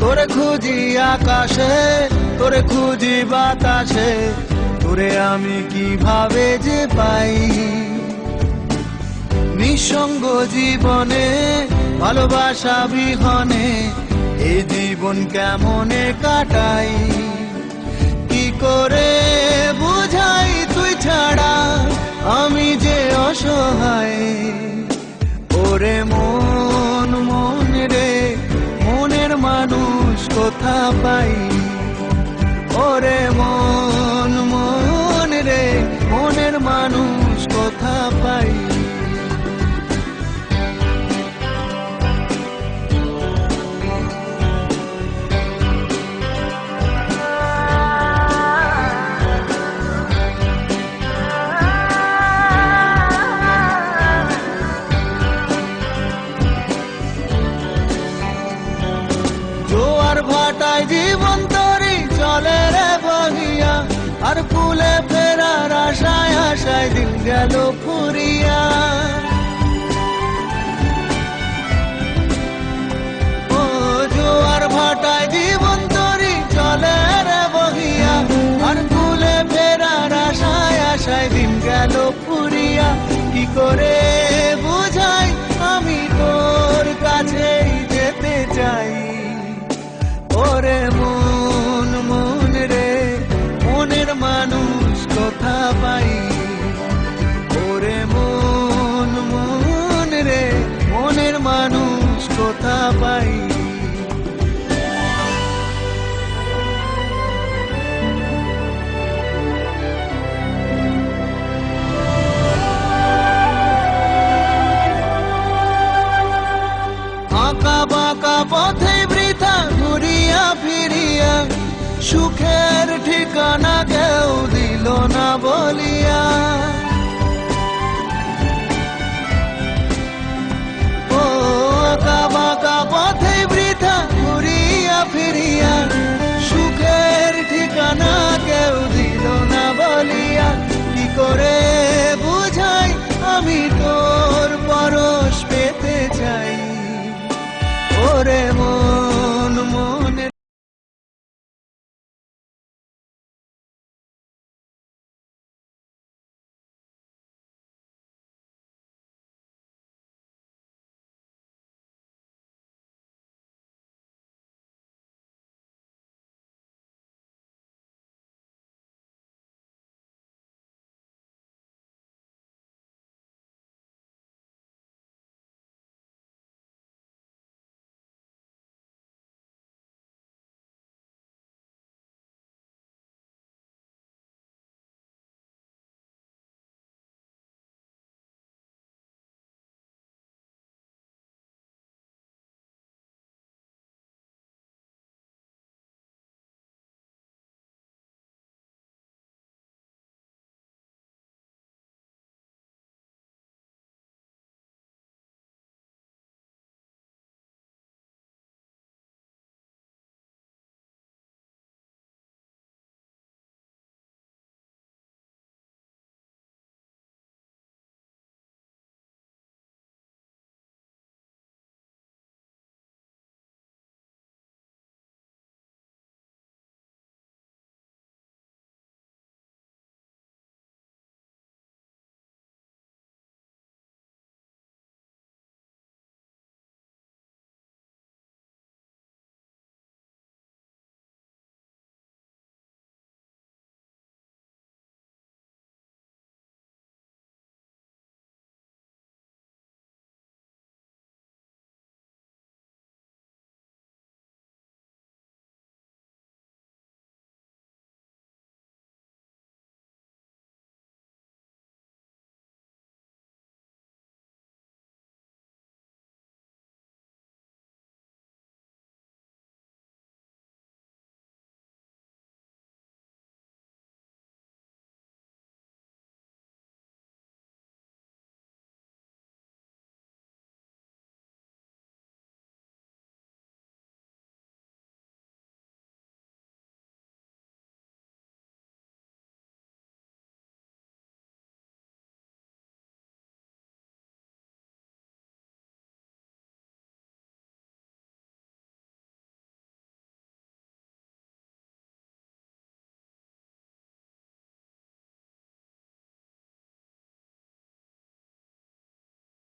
তোরে খুঁজি আকাশে, তোরে খুঁজি বাতাসে, তোরে আমি কীভাবে যে পাই? নিঃসঙ্গ জীবনে, ভালোবাসা বিহনে এই জীবন কেমনে কাটাই? কি করে বুঝাই তুই ছাড়া, আমি যে অসহায়? ওরে মন মানুষ কোথা পাই? ওরে মন মন রে মনের মানুষ কোথা পাই? আর ফুলে ফেরার আশায় আশায় দিন গেল ফুরিয়া। ও জোয়ার ভাটায় জীবন তরি চলে রে বহিয়া। আর ফুলে ফেরার আশায় আশায় দিন গেল ফুরিয়া। কি করে বুঝাই আমি তোর কাছেই যেতে চাই? ওরে রে মনের মানুষ পাই? আঁকা বাঁকা পথে বৃথা ঘুরিয়া ফিরিয়া সুখের ঠিকানা Ali.